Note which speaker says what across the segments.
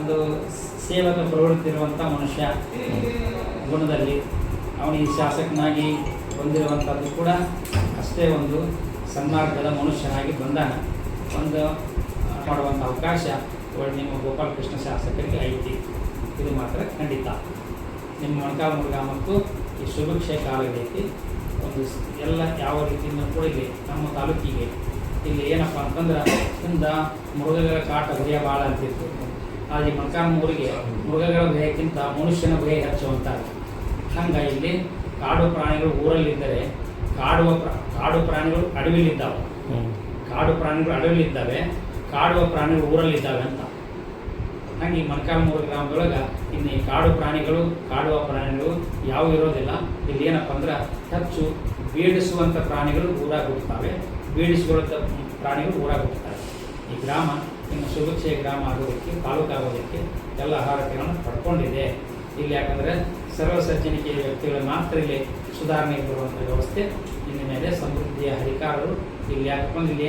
Speaker 1: ಒಂದು ಸೇವಕ ಪ್ರವೃತ್ತಿ ಇರುವಂಥ ಮನುಷ್ಯ ಗುಣದಲ್ಲಿ. ಅವನಿಗೆ ಶಾಸಕನಾಗಿ ಬಂದಿರುವಂಥದ್ದು ಕೂಡ ಅಷ್ಟೇ ಒಂದು ಸನ್ಮಾರ್ಗದ ಮನುಷ್ಯನಾಗಿ ಬಂದಾನ. ಒಂದು ಮಾಡುವಂಥ ಅವಕಾಶ ನಿಮ್ಮ ಗೋಪಾಲಕೃಷ್ಣ ಶಾಸಕರಿಗೆ ಐತಿ. ಇದು ಮಾತ್ರ ಖಂಡಿತ. ನಿಮ್ಮ ಮೊಣಕಾಲ್ಮೂರು ಮತ್ತು ಈ ಶುಭಕ್ಷೆ ಕಾಲಗಳೈತಿ ಒಂದು ಎಲ್ಲ ಯಾವ ರೀತಿಯಿಂದ ಕೂಡ ಇಲ್ಲಿ ನಮ್ಮ ತಾಲೂಕಿಗೆ ಇಲ್ಲಿ ಏನಪ್ಪ ಅಂತಂದ್ರೆ ಇಂದ ಮೃಗಗಳ ಕಾಟ ಭಯ ಭಾಳ ಅಂತಿತ್ತು. ಆದರೆ ಮೊಣಕಾಲ್ಮೂರಿಗೆ ಮೃಗಗಳ ಭಯಕ್ಕಿಂತ ಮನುಷ್ಯನ ಭಯ ಹೆಚ್ಚು ಅಂತಾರೆ ಹಂಗೆ ಇಲ್ಲಿ ಕಾಡು ಪ್ರಾಣಿಗಳು ಊರಲ್ಲಿದ್ದರೆ ಕಾಡುವ ಕಾಡು ಪ್ರಾಣಿಗಳು ಅಡವಿಲಿದ್ದಾವೆ. ಕಾಡು ಪ್ರಾಣಿಗಳು ಅಡವಿಲಿದ್ದಾವೆ, ಕಾಡುವ ಪ್ರಾಣಿಗಳು ಊರಲ್ಲಿದ್ದಾವೆ ಅಂತ. ಹಾಗೆ ಈ ಮೊಣಕಾಲ್ಮೂರು ಗ್ರಾಮದೊಳಗೆ ಇನ್ನು ಈ ಕಾಡು ಪ್ರಾಣಿಗಳು, ಕಾಡುವ ಪ್ರಾಣಿಗಳು ಯಾವ ಇರೋದಿಲ್ಲ. ಇಲ್ಲಿ ಏನಪ್ಪ ಅಂದ್ರೆ ಹೆಚ್ಚು ಬೀಡಿಸುವಂಥ ಪ್ರಾಣಿಗಳು ಊರಾಗ ಹೋಗ್ತಾವೆ ಪ್ರಾಣಿಗಳು ಊರಾಗ ಈ ಗ್ರಾಮ ಇನ್ನು ಸುಭಿಕ್ಷೆ ಗ್ರಾಮ ಆಗೋದಕ್ಕೆ, ತಾಲೂಕು ಆಗೋದಕ್ಕೆ ಎಲ್ಲ ಅರ್ಹತೆಗಳನ್ನು ಪಡ್ಕೊಂಡಿದೆ. ಇಲ್ಲಿ ಯಾಕಂದರೆ ಸರ್ವ ಸಜ್ಜನಿಕೆಯ ವ್ಯಕ್ತಿಗಳು ಮಾತ್ರ ಇಲ್ಲಿ ಸುಧಾರಣೆ ಬರುವಂಥ ವ್ಯವಸ್ಥೆ ಇನ್ನು ಮೇಲೆ ಸಮೃದ್ಧಿಯ ಅಧಿಕಾರರು ಇಲ್ಲಿ ಯಾಕಪ್ಪ ಇಲ್ಲಿ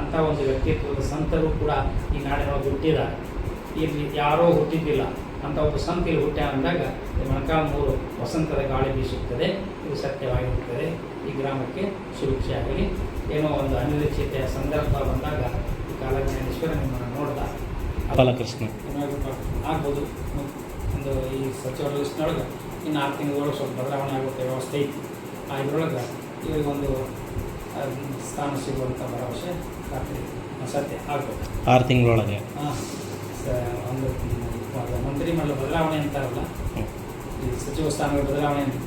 Speaker 1: ಅಂಥ ಒಂದು ವ್ಯಕ್ತಿತ್ವದ ಸಂತರು ಕೂಡ ಈ ನಾಡಿನೊಳಗೆ ಹುಟ್ಟಿದ್ದಾರೆ ಇಲ್ಲಿ ಯಾರೋ ಹುಟ್ಟಿದ್ದಿಲ್ಲ. ಅಂತ ಒಬ್ಬ ಸಂತ ಇಲ್ಲಿ ಹುಟ್ಟ ಅಂದಾಗ ಈ ಮೊಣಕಾಲ್ಮೂರು ವಸಂತದ ಗಾಳಿ ಬೀಸುತ್ತದೆ. ಇದು ಸತ್ಯವಾಗಿರುತ್ತದೆ. ಈ ಗ್ರಾಮಕ್ಕೆ ಸುಭಿಕ್ಷೆ ಆಗಲಿ. ಏನೋ ಒಂದು ಅನಿರೀಕ್ಷಿತ ಸಂದರ್ಭ ಬಂದಾಗ ಈ ಕಾಲಜ್ಞಾನೇಶ್ವರ ನಿಮ್ಮನ್ನು ನೋಡ್ದ ಏನಾಗುತ್ತೆ ಆಗ್ಬೋದು. ಒಂದು ಈ ಸಚಿವರ ಲಿಸ್ಟ್ನೊಳಗೆ ಇನ್ನು ಆರು ತಿಂಗಳೊಳಗೆ ಸ್ವಲ್ಪ ಬದಲಾವಣೆ ಆಗುತ್ತೆ ವ್ಯವಸ್ಥೆ ಐತಿ ಆ ಇದರೊಳಗೆ ಇವರಿಗೊಂದು ಸ್ಥಾನ ಸಿಗುವಂಥ ಭರವಸೆ ಖಾತ್ರಿ ಸತ್ಯ ಆಗ್ಬೋದು.
Speaker 2: ಆರು ತಿಂಗಳೊಳಗೆ.
Speaker 1: ಹಾಂ ಸ- ಒಂದು ಮಂತ್ರಿ ಮಂತ್ರಿಮಂಡಲ ಬದಲಾವಣೆ ಅಂತಾರಲ್ಲ ಈ ಸಚಿವ ಸ್ಥಾನಗಳ ಬದಲಾವಣೆ ಅಂತ.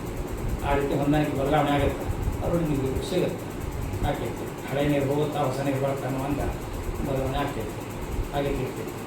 Speaker 1: ಆ ರೀತಿ ಹೊಂದಾಣಿಕೆ ಬದಲಾವಣೆ ಆಗುತ್ತೆ. ಅವರು ನಿಮಗೆ ಸಿಗುತ್ತೆ ಆಗ್ತೈತಿ. ಹಳೆ ನೀರು ಹೋಗುತ್ತಾ ಹೊಸ ನೀರು ಬರುತ್ತೆ ಅನ್ನುವಂಥ ಬದಲಾವಣೆ ಆಗ್ತೈತಿ ಹಾಗೆ ಇರ್ತೈತಿ